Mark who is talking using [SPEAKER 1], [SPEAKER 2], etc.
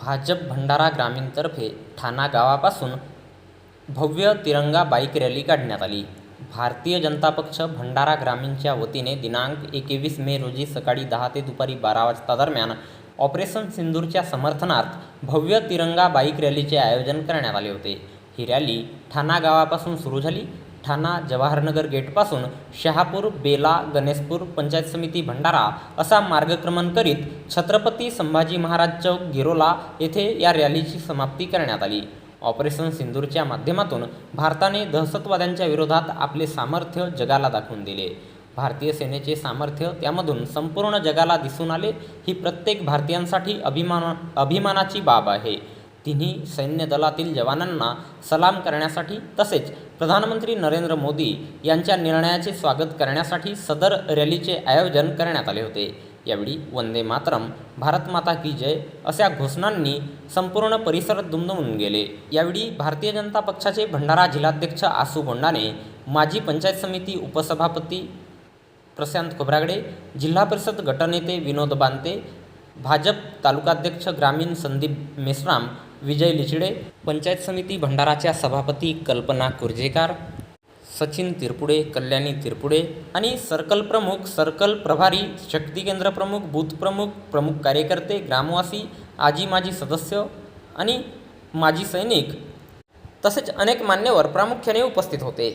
[SPEAKER 1] भाजप भंडारा ग्रामीणतर्फे ठाणा गावापासून भव्य तिरंगा बाईक रॅली काढण्यात आली. भारतीय जनता पक्ष भंडारा ग्रामीणच्या वतीने दिनांक एकवीस मे रोजी सकाळी दहा ते दुपारी बारा वाजता दरम्यान ऑपरेशन सिंदूरच्या समर्थनार्थ भव्य तिरंगा बाईक रॅलीचे आयोजन करण्यात आले होते. ही रॅली ठाणा गावापासून सुरू झाली. ठाणा जवाहरनगर गेटपासून शहापूर बेला गणेशपूर पंचायत समिती भंडारा असा मार्गक्रमण करीत छत्रपती संभाजी महाराज चौक गिरोला येथे या रॅलीची समाप्ती करण्यात आली. ऑपरेशन सिंदूरच्या माध्यमातून भारताने दहशतवाद्यांच्या विरोधात आपले सामर्थ्य जगाला दाखवून दिले. भारतीय सेनेचे सामर्थ्य त्यामधून संपूर्ण जगाला दिसून आले ही प्रत्येक भारतीयांसाठी अभिमान अभिमानाची बाब आहे. तिन्ही सैन्य दलातील जवानांना सलाम करण्यासाठी तसेच प्रधानमंत्री नरेंद्र मोदी यांच्या निर्णयाचे स्वागत करण्यासाठी सदर रॅलीचे आयोजन करण्यात आले होते. यावेळी वंदे मातरम भारत माता की जय अशा घोषणांनी संपूर्ण परिसर दुमदुमून गेले. यावेळी भारतीय जनता पक्षाचे भंडारा जिल्हाध्यक्ष आसू बोंडाने माजी पंचायत समिती उपसभापती प्रशांत खोब्रागडे जिल्हा परिषद गटनेते विनोद बांते भाजप तालुकाध्यक्ष ग्रामीण संदीप मेश्राम विजय लिचिडे पंचायत समिती भंडाराच्या सभापती कल्पना कुर्जेकार सचिन तिरपुडे कल्याणी तिरपुडे आणि सर्कल प्रमुख सर्कल प्रभारी शक्ती केंद्र प्रमुख बूथ प्रमुख प्रमुख कार्यकर्ते ग्रामवासी आजी माजी सदस्य आणि माजी सैनिक तसेच अनेक मान्यवर प्रामुख्याने उपस्थित होते.